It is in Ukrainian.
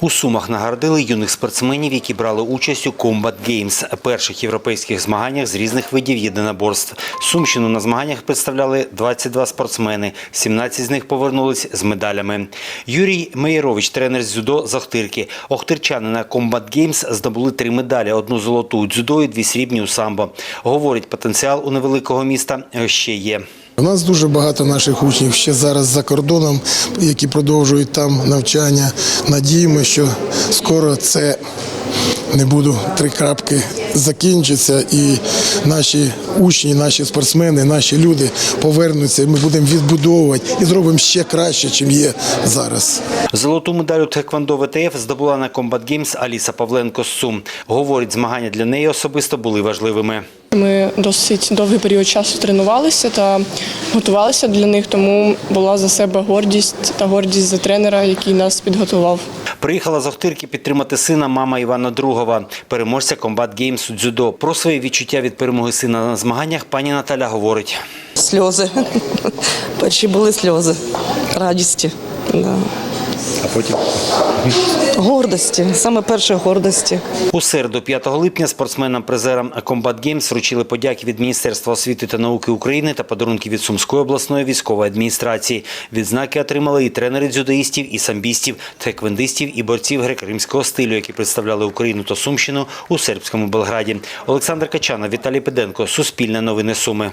У Сумах нагородили юних спортсменів, які брали участь у Combat Games – перших європейських змаганнях з різних видів єдиноборств. Сумщину на змаганнях представляли 22 спортсмени, 17 з них повернулись з медалями. Юрій Меєрович, тренер з дзюдо з Охтирки. Охтирчани на Combat Games здобули три медалі – одну золоту у дзюдо і дві срібні у самбо. Говорить, потенціал у невеликого міста ще є. У нас дуже багато наших учнів ще зараз за кордоном, які продовжують там навчання. Надіємо, що скоро це не буду три крапки закінчиться, і наші учні, наші спортсмени, наші люди повернуться. і Ми будемо відбудовувати і зробимо ще краще, ніж є зараз. Золоту медаль у Тхеквондо ВТФ здобула на Combat Games Аліса Павленко з Сум. Говорить, змагання для неї особисто були важливими. Ми досить довгий період часу тренувалися та готувалися для них, тому була за себе гордість та гордість за тренера, який нас підготував. Приїхала з Охтирки підтримати сина мама Івана Другова, переможця комбат Games у дзюдо. Про свої відчуття від перемоги сина на змаганнях пані Наталя говорить. Сльози. Перші були сльози радісті. Да. А потім Гордості, саме перше гордості. у середу, 5 липня, спортсменам-призерам Combat Games вручили подяки від Міністерства освіти та науки України та подарунки від Сумської обласної військової адміністрації. Відзнаки отримали і тренери дзюдоїстів, і самбістів, тхеквендистів і борців греко-римського стилю, які представляли Україну та Сумщину у сербському Белграді. Олександр Качанов, Віталій Педенко, Суспільне новини Суми.